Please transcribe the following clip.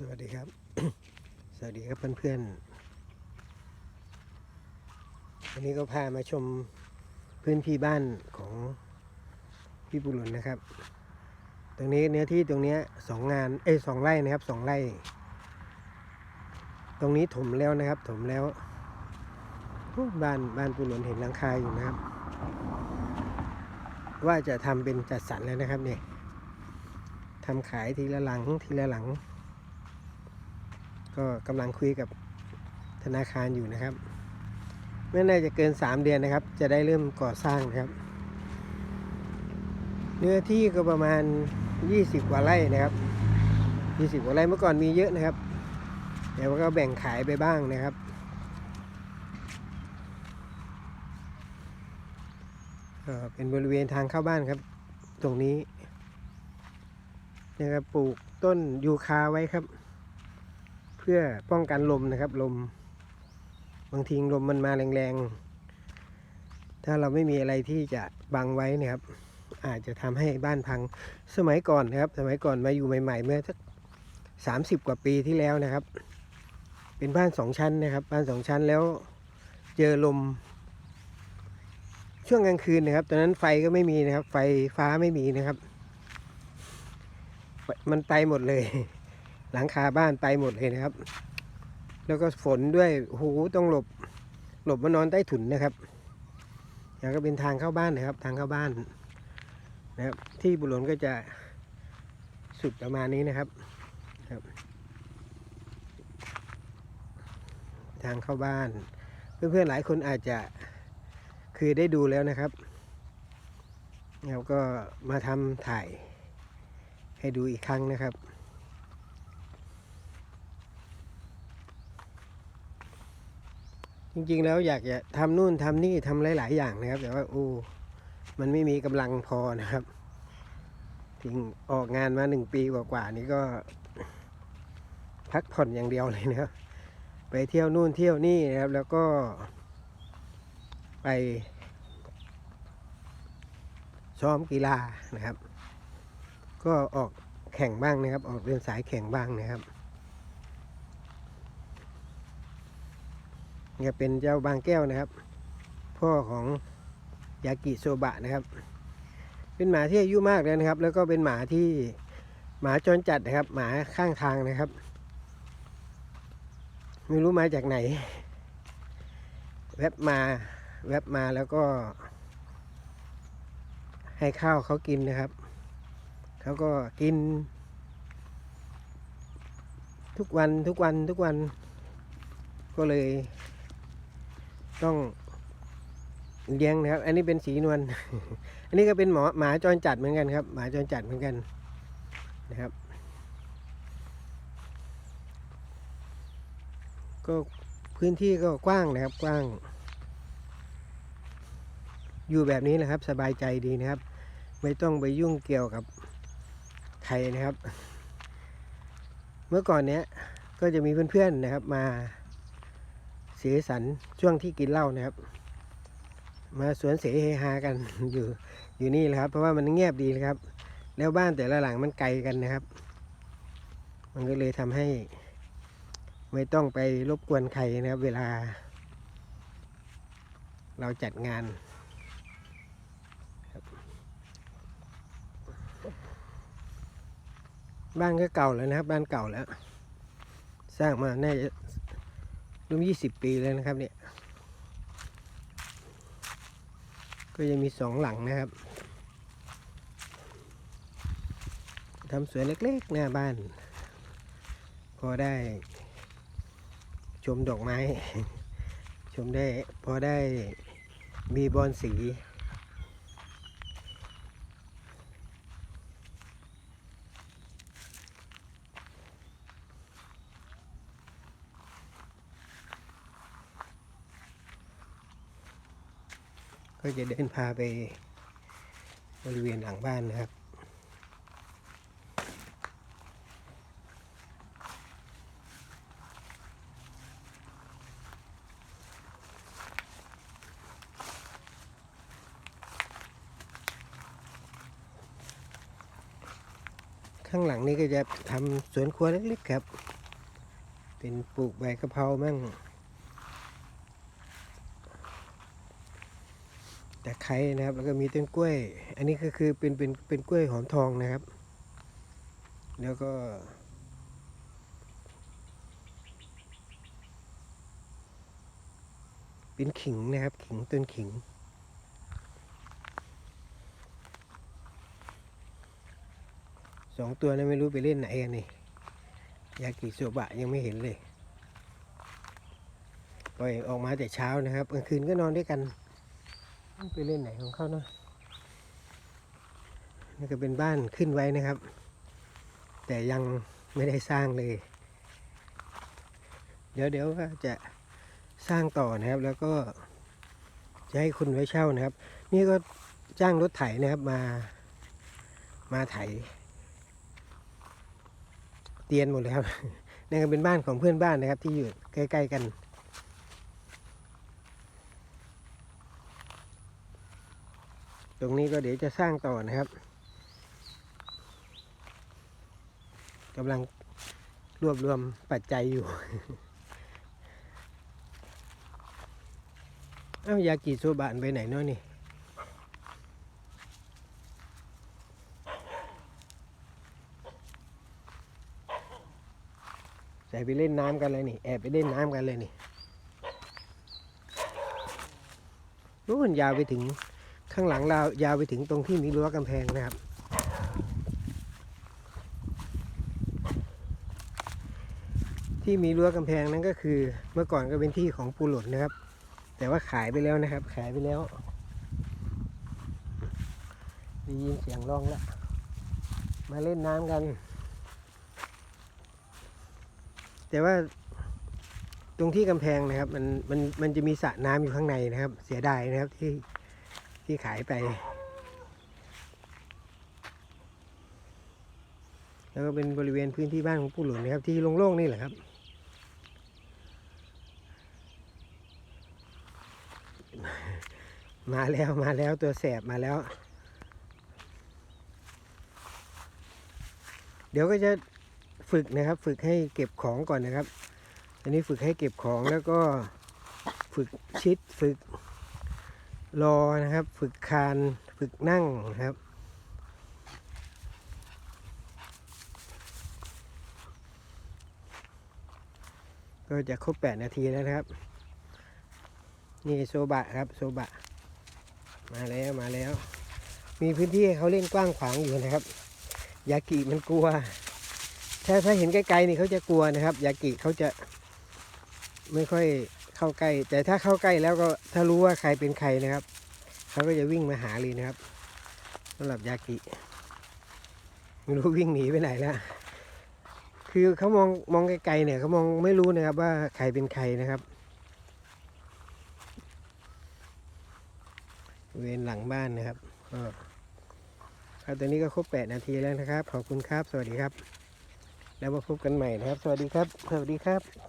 สวัสดีครับ สวัสดีครับเพื่อนๆ วันนี้ก็พามาชมพื้นที่บ้านของพี่บุรุษนะครับ ตรงนี้เนื้อที่ตรงนี้สองงาน เอ้สองไร่นะครับสองไร่ ตรงนี้ถมแล้วนะครับ ถมแล้ว บ้านบ้านปุรุษเห็นหลังคาอยู่นะครับ ว่าจะทำเป็นจัดสรรแล้วนะครับเนี่ยทำขายทีละหลังทีละหลัง ก็กำลังคุยกับธนาคารอยู่นะครับ ไม่น่าจะเกิน 3 เดือนนะครับ จะได้เริ่มก่อสร้างนะครับ เนื้อที่ก็ประมาณ 20กว่าไร่นะครับ 20กว่าไร่เมื่อก่อนมีเยอะนะครับแต่ว่าก็แบ่งขายไปบ้างนะครับ เป็นบริเวณทางเข้าบ้านครับ ตรงนี้นะครับปลูกต้นยูคาไว้ครับ พื่อป้องกันลมนะครับ ลม บางทีลมมันมาแรงๆ ถ้าเราไม่มีอะไรที่จะบังไว้นะครับ อาจจะทำให้บ้านพังสมัยก่อนนะครับ สมัยก่อนมาอยู่ใหม่ๆ เมื่อสักสามสิบกว่าปีที่แล้วนะครับ เป็นบ้านสองชั้นนะครับ บ้านสองชั้นแล้วเจอลม ช่วงกลางคืนนะครับตอนนั้นไฟก็ไม่มีนะครับ ไฟฟ้าไม่มีนะครับ มันไปหมดเลย หลังคาบ้านไปหมดเลยนะครับ แล้วก็ฝนด้วยโอ้โหต้องหลบหลบมานอนใต้ถุนนะครับแล้วก็เป็นทางเข้าบ้านนะครับ ทางเข้าบ้านนะครับ ที่บุหลนก็จะสุดประมาณนี้นะครับครับ ทางเข้าบ้าน เพื่อนๆหลายคนอาจจะเคยได้ดูแล้วนะครับแล้วก็มาทำถ่ายให้ดูอีกครั้งนะครับ ริงๆ แล้วอยากจะทำนู่นทำนี่ทำหลาย ๆ อย่างนะครับ แต่ว่าโอ้มันไม่มีกำลังพอนะครับถึงออกงานมาหนึ่งปีกว่าๆนี้ก็ พักผ่อนอย่างเดียวเลยนะครับ ไปเที่ยวนู่นเที่ยวนี่นะครับ แล้วก็ไปซ้อมกีฬานะครับ ก็ออกแข่งบ้างนะครับ ออกเดินสายแข่งบ้างนะครับ นี่ยเป็นเจ้าบางแก้วนะครับ พ่อของยากิโซบะนะครับ เป็นหมาที่อายุมากแล้วนะครับ แล้วก็เป็นหมาที่หมาจรจัดนะครับ หมาข้างทางนะครับไม่รู้มาจากไหน แวบมาแวบมาแล้วก็ ให้ข้าวเขากินนะครับเขาก็กิน ทุกวันทุกวันทุกวัน ก็เลย ต้องเลี้ยงนะครับ อันนี้เป็นสีนวล อันนี้ก็เป็นหมอหมาจรจัดเหมือนกันครับ หมาจรจัดเหมือนกันนะครับ ก็พื้นที่ก็กว้างนะครับกว้าง อยู่แบบนี้นะครับ สบายใจดีนะครับ ไม่ต้องไปยุ่งเกี่ยวกับใครนะครับ เมื่อก่อนเนี้ยก็จะมีเพื่อนๆนะครับมา เสียสันช่วงที่กินเหล้านะครับ มาสวนเสเฮฮากันอยู่อยู่นี่แหละครับ เพราะว่ามันเงียบดีนะครับ แล้วบ้านแต่ละหลังมันไกลกันนะครับ มันก็เลยทำให้ ไม่ต้องไปรบกวนใครนะครับ เวลา เราจัดงานบบ้านก็เก่าแล้วนะครับ บ้านเก่าแล้ว สร้างมาน่าจะ รวมยี่สิบปีแล้วนะครับเนี่ย ก็ยังมีสองหลังนะครับทำสวนเล็กๆ หน้าบ้าน พอได้ชมดอกไม้ ชมได้พอได้มีบอนสี ก็จะเดินพาไปบริเวณหลังบ้านนะครับ ข้างหลังนี่ก็จะทำสวนครัวเล็กๆครับ เป็นปลูกใบกะเพรามั่ง ตะไคร้นะครับ แล้วก็มีต้นกล้วย อันนี้ก็คือเป็นเป็นเป็นกล้วยหอมทองนะครับ แล้วก็ เป็นขิงนะครับ ขิงต้นขิงสองตัวนั้นไม่รู้ไปเล่นไหนกันนี่ยากิโซบะยังไม่เห็นเลย ปล่อยออกมาแต่เช้านะครับกลางคืนก็นอนด้วยกัน ไปเล่นไหนของเขาเนาะนี่ก็เป็นบ้านขึ้นไว้นะครับ แต่ยังไม่ได้สร้างเลย เดี๋ยวเดี๋ยวก็จะสร้างต่อนะครับ แล้วก็จะให้คุณไว้เช่านะครับ นี่ก็จ้างรถไถนะครับมา มาไถ เตียนหมดเลยครับนั่ก็เป็นบ้านของเพื่อนบ้านนะครับ ที่อยู่ใกล้ ๆ กัน ตรงนี้ก็เดี๋ยวจะสร้างต่อนะครับกำลังรวบรวมปัจจัยอยู่ เอ้ายากิโซบะไปไหนเนาะนี่ใส่ไปเล่นน้ำกันเลยนี่ แอบไปเล่นน้ำกันเลยนี่นู้นยาวไปถึง ข้างหลังเรายาวไปถึงตรงที่มีรั้วกำแพงนะครับ ที่มีรั้วกำแพงนั้นก็คือ เมื่อก่อนก็เป็นที่ของปูหล่นนะครับ แต่ว่าขายไปแล้วนะครับ ขายไปแล้วได้ยินเสียงร้องแล้ว มาเล่นน้ำกัน แต่ว่าตรงที่กำแพงนะครับ มันมันมันจะมีสระน้ำอยู่ข้างในนะครับ เสียดายนะครับที่ ที่ขายไป แล้วก็เป็นบริเวณพื้นที่บ้านของปู่หลวงนะครับ ที่โล่งๆนี่แหละครับมาแล้วมาแล้วตัวแสบมาแล้ว เดี๋ยวก็จะฝึกนะครับ ฝึกให้เก็บของก่อนนะครับ อันนี้ฝึกให้เก็บของแล้วก็ฝึกชิดฝึก รอนะครับ ฝึกคานฝึกนั่งนะครับ ก็จะครบแปดนาทีแล้วนะครับ นี่โซบะครับโซบะ มาแล้วมาแล้ว มีพื้นที่ให้เขาเล่นกว้างขวางอยู่นะครับ ยากิมันกลัว ถ้าถ้าเห็นไกลๆนี่เขาจะกลัวนะครับ ยากิเขาจะไม่ค่อย เข้าใกล้ แต่ถ้าเข้าใกล้แล้วก็ถ้ารู้ว่าใครเป็นใครนะครับ เขาก็จะวิ่งมาหาเลยนะครับสำหรับยากิไม่รู้วิ่งหนีไปไหนแล้วคือเขามองมองไกลๆเนี่ยเขามองไม่รู้นะครับว่าใครเป็นใครนะครับเวณหลังบ้านนะครับก็ครับตอนนี้ก็ครบแปดนาทีแล้วนะครับ ขอบคุณครับ สวัสดีครับ แล้วมาพบกันใหม่นะครับ สวัสดีครับ สวัสดีครับ